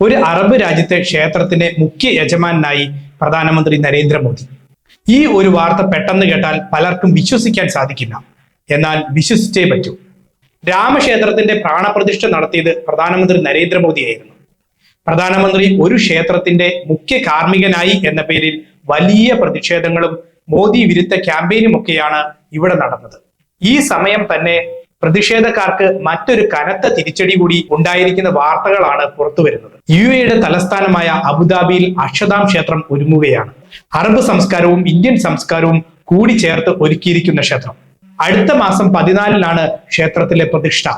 ഒരു അറബ് രാജ്യത്തെ ക്ഷേത്രത്തിന്റെ മുഖ്യ യജമാനായി പ്രധാനമന്ത്രി നരേന്ദ്രമോദി. ഈ ഒരു വാർത്ത പെട്ടെന്ന് കേട്ടാൽ പലർക്കും വിശ്വസിക്കാൻ സാധിക്കില്ല. എന്നാൽ വിശ്വസിച്ചേ പറ്റൂ. രാമക്ഷേത്രത്തിന്റെ പ്രാണപ്രതിഷ്ഠ നടത്തിയത് പ്രധാനമന്ത്രി നരേന്ദ്രമോദിയായിരുന്നു. പ്രധാനമന്ത്രി ഒരു ക്ഷേത്രത്തിന്റെ മുഖ്യ കാർമ്മികനായി എന്ന പേരിൽ വലിയ പ്രതിഷേധങ്ങളും മോദി വിരുദ്ധ ക്യാമ്പയിനും ഒക്കെയാണ് ഇവിടെ നടന്നത്. ഈ സമയം തന്നെ പ്രതിഷേധക്കാർക്ക് മറ്റൊരു കനത്ത തിരിച്ചടി കൂടി ഉണ്ടായിരിക്കുന്ന വാർത്തകളാണ് പുറത്തു വരുന്നത്. യു എയുടെ തലസ്ഥാനമായ അബുദാബിയിൽ അക്ഷതാം ക്ഷേത്രം ഒരുങ്ങുകയാണ്. അറബ് സംസ്കാരവും ഇന്ത്യൻ സംസ്കാരവും കൂടി ചേർത്ത് ഒരുക്കിയിരിക്കുന്ന ക്ഷേത്രം. അടുത്ത മാസം പതിനാലിനാണ് ക്ഷേത്രത്തിലെ പ്രതിഷ്ഠ.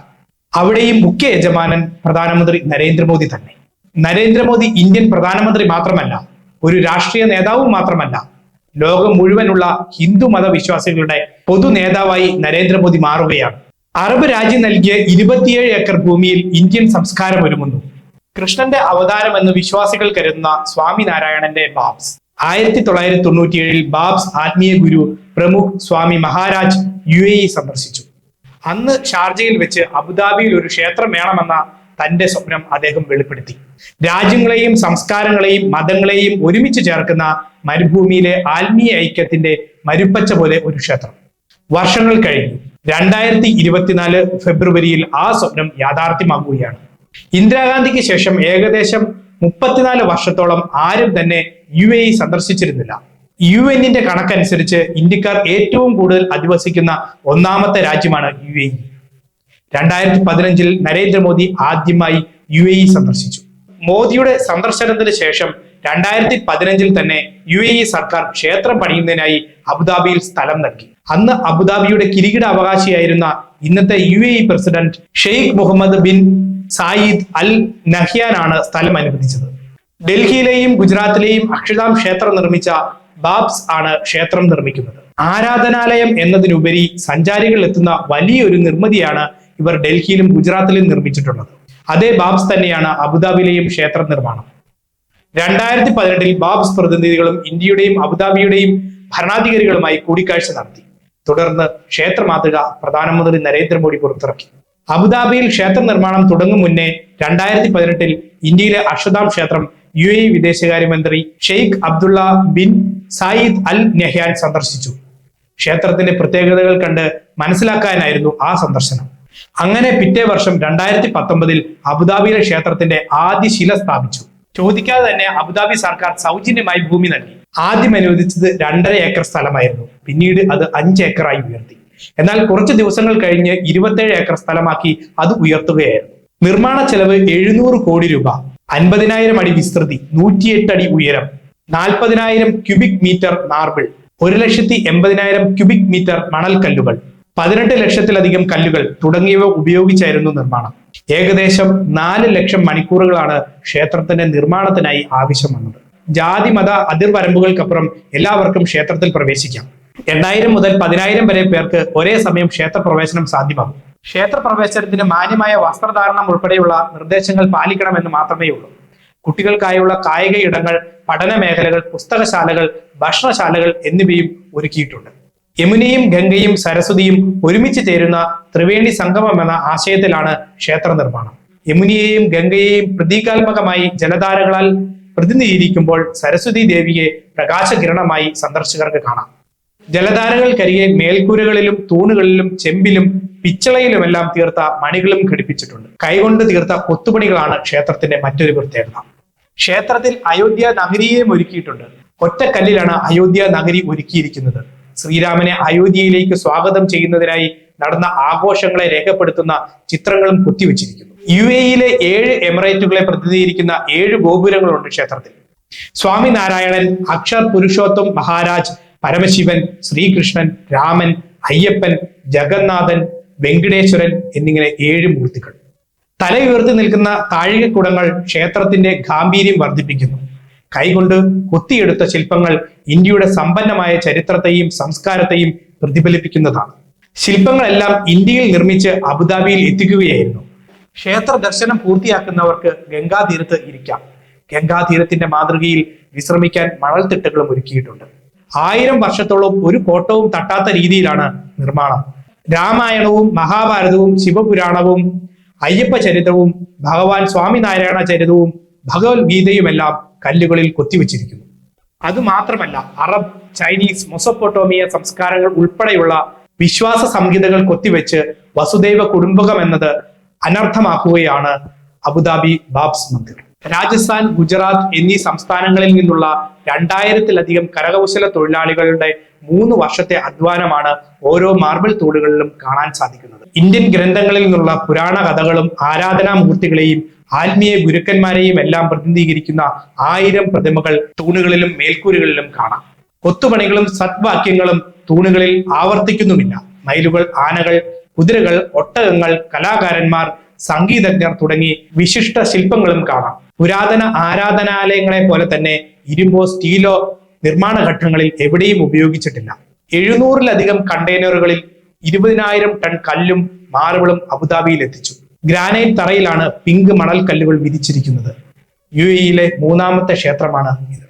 അവിടെയും മുഖ്യ യജമാനൻ പ്രധാനമന്ത്രി നരേന്ദ്രമോദി തന്നെ. നരേന്ദ്രമോദി ഇന്ത്യൻ പ്രധാനമന്ത്രി മാത്രമല്ല ഒരു രാഷ്ട്രീയ നേതാവും മാത്രമല്ല ലോകം മുഴുവനുള്ള ഹിന്ദു മതവിശ്വാസികളുടെ പൊതു നേതാവായി നരേന്ദ്രമോദി മാറുകയാണ്. അറബ് രാജ്യം നൽകിയ ഇരുപത്തിയേഴ് ഏക്കർ ഭൂമിയിൽ ഇന്ത്യൻ സംസ്കാരം ഒരുങ്ങുന്നു. കൃഷ്ണന്റെ അവതാരം എന്ന് വിശ്വാസികൾ കരുതുന്ന സ്വാമിനാരായണന്റെ ബാബ്സ് ആയിരത്തി തൊള്ളായിരത്തി തൊണ്ണൂറ്റിയേഴിൽ ബാബ്സ് ആത്മീയ ഗുരു പ്രമുഖ് സ്വാമി മഹാരാജ് യു എ സന്ദർശിച്ചു. അന്ന് ഷാർജയിൽ വെച്ച് അബുദാബിയിൽ ഒരു ക്ഷേത്രം വേണമെന്ന തന്റെ സ്വപ്നം അദ്ദേഹം വെളിപ്പെടുത്തി. രാജ്യങ്ങളെയും സംസ്കാരങ്ങളെയും മതങ്ങളെയും ഒരുമിച്ച് ചേർക്കുന്ന മരുഭൂമിയിലെ ആത്മീയ ഐക്യത്തിന്റെ മരുപ്പച്ച പോലെ ഒരു ക്ഷേത്രം. വർഷങ്ങൾ കഴിഞ്ഞു. രണ്ടായിരത്തി ഇരുപത്തിനാല് ഫെബ്രുവരിയിൽ ആ സ്വപ്നം യാഥാർത്ഥ്യമാകുകയാണ് ഇന്ദിരാഗാന്ധിക്ക് ശേഷം ഏകദേശം മുപ്പത്തിനാല് വർഷത്തോളം ആരും തന്നെ യു എ സന്ദർശിച്ചിരുന്നില്ല. യു എന്നിന്റെ കണക്കനുസരിച്ച് ഇന്ത്യക്കാർ ഏറ്റവും കൂടുതൽ അധിവസിക്കുന്ന ഒന്നാമത്തെ രാജ്യമാണ് യു എ രണ്ടായിരത്തി പതിനഞ്ചിൽ നരേന്ദ്രമോദി ആദ്യമായി യു എ സന്ദർശിച്ചു. മോദിയുടെ സന്ദർശനത്തിന് ശേഷം രണ്ടായിരത്തി പതിനഞ്ചിൽ തന്നെ യു എ സർക്കാർ ക്ഷേത്രം പണിയുന്നതിനായി അബുദാബിയിൽ സ്ഥലം നൽകി. അന്ന് അബുദാബിയുടെ കിരീട അവകാശിയായിരുന്ന ഇന്നത്തെ U A president Sheikh Mohamed bin Zayed Al നഹ്യാനാണ് സ്ഥലം അനുവദിച്ചത്. ഡൽഹിയിലെയും ഗുജറാത്തിലെയും അക്ഷതാം ക്ഷേത്രം നിർമ്മിച്ച ബാബ്സ് ആണ് ക്ഷേത്രം നിർമ്മിക്കുന്നത്. ആരാധനാലയം എന്നതിനുപരി സഞ്ചാരികൾ എത്തുന്ന വലിയൊരു നിർമ്മിതിയാണ് ഇവർ ഡൽഹിയിലും ഗുജറാത്തിലും നിർമ്മിച്ചിട്ടുള്ളത്. അതേ ബാബ്സ് തന്നെയാണ് അബുദാബിയിലെയും ക്ഷേത്ര നിർമ്മാണം. രണ്ടായിരത്തി പതിനെട്ടിൽ ബാബ്സ് പ്രതിനിധികളും ഇന്ത്യയുടെയും അബുദാബിയുടെയും ഭരണാധികാരികളുമായി കൂടിക്കാഴ്ച നടത്തി. തുടർന്ന് ക്ഷേത്ര മാതൃക പ്രധാനമന്ത്രി നരേന്ദ്രമോദി പുറത്തിറക്കി. അബുദാബിയിൽ ക്ഷേത്ര നിർമ്മാണം തുടങ്ങും മുന്നേ രണ്ടായിരത്തി പതിനെട്ടിൽ ഇന്ത്യയിലെ അക്ഷതാം ക്ഷേത്രം യു എ വിദേശകാര്യമന്ത്രി Sheikh Abdullah bin Zayed Al Nahyan സന്ദർശിച്ചു. ക്ഷേത്രത്തിന്റെ പ്രത്യേകതകൾ കണ്ട് മനസ്സിലാക്കാനായിരുന്നു ആ സന്ദർശനം. അങ്ങനെ പിറ്റേ വർഷം രണ്ടായിരത്തി പത്തൊമ്പതിൽ അബുദാബിയിലെ ക്ഷേത്രത്തിന്റെ ആദ്യ ശില സ്ഥാപിച്ചു. ചോദിക്കാതെ തന്നെ അബുദാബി സർക്കാർ സൗജന്യമായി ഭൂമി നൽകി. ആദ്യം അനുവദിച്ചത് രണ്ടര ഏക്കർ സ്ഥലമായിരുന്നു. പിന്നീട് അത് അഞ്ച് ഏക്കറായി ഉയർത്തി. എന്നാൽ കുറച്ച് ദിവസങ്ങൾ കഴിഞ്ഞ് ഇരുപത്തേഴ് ഏക്കർ സ്ഥലമാക്കി അത് ഉയർത്തുകയായിരുന്നു. നിർമ്മാണ ചെലവ് എഴുന്നൂറ് കോടി രൂപ അൻപതിനായിരം അടി വിസ്തൃതി നൂറ്റിയെട്ട് അടി ഉയരം നാൽപ്പതിനായിരം ക്യൂബിക് മീറ്റർ മാർബിൾ ഒരു ലക്ഷത്തി എൺപതിനായിരം ക്യൂബിക് മീറ്റർ മണൽക്കല്ലുകൾ പതിനെട്ട് ലക്ഷത്തിലധികം കല്ലുകൾ തുടങ്ങിയവ ഉപയോഗിച്ചായിരുന്നു നിർമ്മാണം. ഏകദേശം നാല് ലക്ഷം മണിക്കൂറുകളാണ് ക്ഷേത്രത്തിന്റെ നിർമ്മാണത്തിനായി ആവശ്യം വന്നത്. ജാതി മത അതിർവരമ്പുകൾക്കപ്പുറം എല്ലാവർക്കും ക്ഷേത്രത്തിൽ പ്രവേശിക്കാം. എണ്ണായിരം മുതൽ പതിനായിരം വരെ പേർക്ക് ഒരേ സമയം ക്ഷേത്ര പ്രവേശനം സാധ്യമാകും. ക്ഷേത്ര പ്രവേശനത്തിന് മാന്യമായ വസ്ത്രധാരണം ഉൾപ്പെടെയുള്ള നിർദ്ദേശങ്ങൾ പാലിക്കണമെന്ന് മാത്രമേ ഉള്ളൂ. കുട്ടികൾക്കായുള്ള കായിക ഇടങ്ങൾ പഠന മേഖലകൾ പുസ്തകശാലകൾ ഭക്ഷണശാലകൾ എന്നിവയും ഒരുക്കിയിട്ടുണ്ട്. യമുനയും ഗംഗയും സരസ്വതിയും ഒരുമിച്ച് ചേരുന്ന ത്രിവേണി സംഗമം എന്ന ആശയത്തിലാണ് ക്ഷേത്ര നിർമ്മാണം. യമുനയെയും ഗംഗയെയും പ്രതീകാത്മകമായി ജലധാരകളാൽ പ്രതിനിധീകരിക്കുമ്പോൾ സരസ്വതി ദേവിയെ പ്രകാശകിരണമായി സന്ദർശകർക്ക് കാണാം. ജലധാരകൾക്കരികെ മേൽക്കൂരകളിലും തൂണുകളിലും ചെമ്പിലും പിച്ചളയിലുമെല്ലാം തീർത്ത മണികളും ഘടിപ്പിച്ചിട്ടുണ്ട്. കൈകൊണ്ട് തീർത്ത കൊത്തുപണികളാണ് ക്ഷേത്രത്തിന്റെ മറ്റൊരു പ്രത്യേകത. ക്ഷേത്രത്തിൽ അയോധ്യ നഗരിയെയും ഒരുക്കിയിട്ടുണ്ട്. ഒറ്റക്കല്ലിലാണ് അയോധ്യ നഗരി ഒരുക്കിയിരിക്കുന്നത്. ശ്രീരാമനെ അയോധ്യയിലേക്ക് സ്വാഗതം ചെയ്യുന്നതിനായി നടന്ന ആഘോഷങ്ങളെ രേഖപ്പെടുത്തുന്ന ചിത്രങ്ങളും കുത്തിവെച്ചിരിക്കുന്നു. യു എയിലെ ഏഴ് എമിറേറ്റുകളെ പ്രതിനിധീകരിക്കുന്ന ഏഴ് ഗോപുരങ്ങളുണ്ട് ക്ഷേത്രത്തിൽ. സ്വാമി നാരായണൻ അക്ഷർ പുരുഷോത്തം മഹാരാജ് പരമശിവൻ ശ്രീകൃഷ്ണൻ രാമൻ അയ്യപ്പൻ ജഗന്നാഥൻ വെങ്കടേശ്വരൻ എന്നിങ്ങനെ ഏഴ് മൂർത്തികൾ. തല ഉയർത്തി നിൽക്കുന്ന താഴികക്കുടങ്ങൾ ക്ഷേത്രത്തിന്റെ ഗാംഭീര്യം വർദ്ധിപ്പിക്കുന്നു. കൈകൊണ്ട് കൊത്തിയെടുത്ത ശില്പങ്ങൾ ഇന്ത്യയുടെ സമ്പന്നമായ ചരിത്രത്തെയും സംസ്കാരത്തെയും പ്രതിഫലിപ്പിക്കുന്നതാണ്. ശില്പങ്ങളെല്ലാം ഇന്ത്യയിൽ നിർമ്മിച്ച് അബുദാബിയിൽ എത്തിക്കുകയായിരുന്നു. ക്ഷേത്ര ദർശനം പൂർത്തിയാക്കുന്നവർക്ക് ഗംഗാതീരത്ത് ഇരിക്കാം. ഗംഗാതീരത്തിന്റെ മാതൃകയിൽ വിശ്രമിക്കാൻ മണൽത്തിട്ടകളും ഒരുക്കിയിട്ടുണ്ട്. ആയിരം വർഷത്തോളം ഒരു കോട്ടവും തട്ടാത്ത രീതിയിലാണ് നിർമ്മാണം. രാമായണവും മഹാഭാരതവും ശിവപുരാണവും അയ്യപ്പ ചരിത്രവും ഭഗവാൻ സ്വാമിനാരായണ ചരിതവും ഭഗവത്ഗീതയുമെല്ലാം കല്ലുകളിൽ കൊത്തിവെച്ചിരിക്കുന്നു. അതുമാത്രമല്ല അറബ് ചൈനീസ് മൊസപ്പൊട്ടോമിയ സംസ്കാരങ്ങൾ ഉൾപ്പെടെയുള്ള വിശ്വാസ സംഹിതകൾ കൊത്തിവെച്ച് വസുദൈവ കുടുംബകം എന്നത് അനർത്ഥമാക്കുകയാണ് അബുദാബി ബാബ്സ് മന്ദിർ. രാജസ്ഥാൻ ഗുജറാത്ത് എന്നീ സംസ്ഥാനങ്ങളിൽ നിന്നുള്ള രണ്ടായിരത്തിലധികം കരകൗശല തൊഴിലാളികളുടെ മൂന്ന് വർഷത്തെ അധ്വാനമാണ് ഓരോ മാർബിൾ തൂണുകളിലും കാണാൻ സാധിക്കുന്നത്. ഇന്ത്യൻ ഗ്രന്ഥങ്ങളിൽ നിന്നുള്ള പുരാണ കഥകളും ആരാധനാ ആരാധനാമൂർത്തികളെയും ആത്മീയ ഗുരുക്കന്മാരെയും എല്ലാം പ്രതിനിധീകരിക്കുന്ന ആയിരം പ്രതിമകൾ തൂണുകളിലും മേൽക്കൂരകളിലും കാണാം. കൊത്തുപണികളും സദ്വാക്യങ്ങളും തൂണുകളിൽ ആവർത്തിക്കുന്നുമില്ല. മയിലുകൾ ആനകൾ കുതിരകൾ ഒട്ടകങ്ങൾ കലാകാരന്മാർ സംഗീതജ്ഞർ തുടങ്ങി വിശിഷ്ട ശില്പങ്ങളും കാണാം. പുരാതന ആരാധനാലയങ്ങളെ പോലെ തന്നെ ഇരുമ്പോ സ്റ്റീലോ നിർമ്മാണ ഘട്ടങ്ങളിൽ എവിടെയും ഉപയോഗിച്ചിട്ടില്ല. എഴുന്നൂറിലധികം കണ്ടെയ്നറുകളിൽ ഇരുപതിനായിരം ടൺ കല്ലും മാർബിളും അബുദാബിയിൽ എത്തിച്ചു. ഗ്രാനൈറ്റ് തറയിലാണ് പിങ്ക് മണൽ കല്ലുകൾ വിരിച്ചിരിക്കുന്നത്. യു എയിലെ മൂന്നാമത്തെ ക്ഷേത്രമാണ് ഇത്.